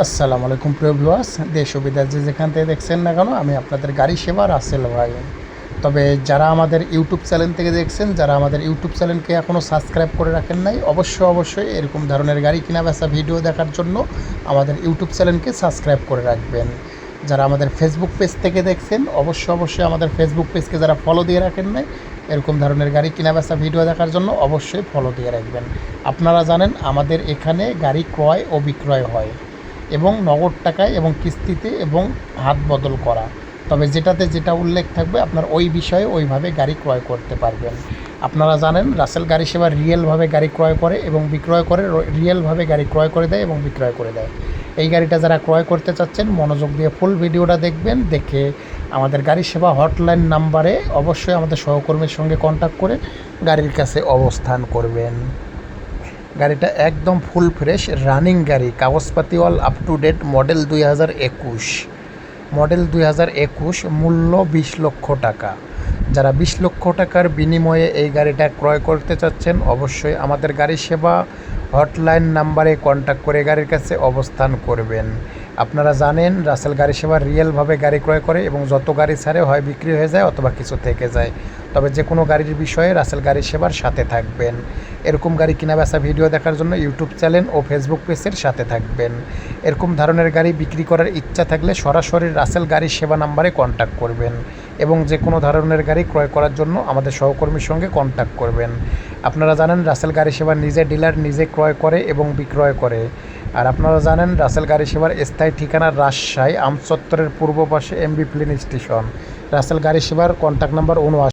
আসসালামু আলাইকুম প্রিয় ভিউয়ার্স, দেশ বিদেশ যে যেখান থেকে দেখছেন না কেন, আমি আপনাদের গাড়ি সেবা রাসেল ভাই। তবে যারা আমাদের ইউটিউব চ্যানেল থেকে দেখছেন, যারা আমাদের ইউটিউব চ্যানেলকে এখনও সাবস্ক্রাইব করে রাখেন নাই, অবশ্যই অবশ্যই এরকম ধরনের গাড়ি কিনা বেচা ভিডিও দেখার জন্য আমাদের ইউটিউব চ্যানেলকে সাবস্ক্রাইব করে রাখবেন। যারা আমাদের ফেসবুক পেজ থেকে দেখছেন, অবশ্যই অবশ্যই আমাদের ফেসবুক পেজকে যারা ফলো দিয়ে রাখেন নাই, এরকম ধরনের গাড়ি কিনা বেচা ভিডিও দেখার জন্য অবশ্যই ফলো দিয়ে রাখবেন। আপনারা জানেন, আমাদের এখানে গাড়ি ক্রয় ও বিক্রয় হয়। এবং নগদ টাকায় এবং কিস্তিতে এবং হাত বদল করা। তবে যেটাতে যেটা উল্লেখ থাকবে, আপনার ওই বিষয়ে ওইভাবে গাড়ি ক্রয় করতে পারবেন। আপনারা জানেন, রাসেল গাড়ি সেবা রিয়েলভাবে গাড়ি ক্রয় করে এবং বিক্রয় করে, রিয়েলভাবে গাড়ি ক্রয় করে দেয় এবং বিক্রয় করে দেয়। এই গাড়িটা যারা ক্রয় করতে চাচ্ছেন, মনোযোগ দিয়ে ফুল ভিডিওটা দেখবেন, দেখে আমাদের গাড়ি সেবা হটলাইন নাম্বারে অবশ্যই আমাদের সহকর্মীর সঙ্গে কন্ট্যাক্ট করে গাড়ির কাছে অবস্থান করবেন। গাড়িটা একদম ফুল ফ্রেশ, রানিং গাড়ি, কাগজপাতি all up to date model দুই হাজার একুশ। মডেল দুই হাজার একুশ মূল্য বিশ লক্ষ টাকা। যারা বিশ লক্ষ টাকার বিনিময়ে এই গাড়িটা ক্রয় করতে চাচ্ছেন, অবশ্যই আমাদের গাড়ি সেবা হটলাইন নাম্বারে কন্ট্যাক্ট করে গাড়ির কাছে অবস্থান করবেন। আপনারা জানেন, রাসেল গাড়ি সেবা রিয়েলভাবে গাড়ি ক্রয় করে এবং যত গাড়ি ছাড়ে হয়, বিক্রি হয়ে যায় অথবা কিছু থেকে যায়। তবে যে কোনো গাড়ির বিষয়ে রাসেল গাড়ি সেবার সাথে থাকবেন। এরকম গাড়ি কিনা বেচা ভিডিও দেখার জন্য ইউটিউব চ্যানেল ও ফেসবুক পেজের সাথে থাকবেন। এরকম ধরনের গাড়ি বিক্রি করার ইচ্ছা থাকলে সরাসরি রাসেল গাড়ি সেবা নাম্বারে কন্ট্যাক্ট করবেন এবং যে কোনো ধরনের গাড়ি ক্রয় করার জন্য আমাদের সহকর্মীর সঙ্গে কন্ট্যাক্ট করবেন। আপনারা জানেন রাসেল গাড়ি সেবা নিজে ডিলার নিজে ক্রয় করে এবং বিক্রয় করে। আর আপনারা জানেন রাসেল গাড়ি সেবার স্থায়ী ঠিকানা রাজশাহী, আমচত্বরের পূর্ব পাশে এমবি প্লেন স্টেশন। রাসেল গাড়ি সেবার কন্ট্যাক্ট নাম্বার উনআশি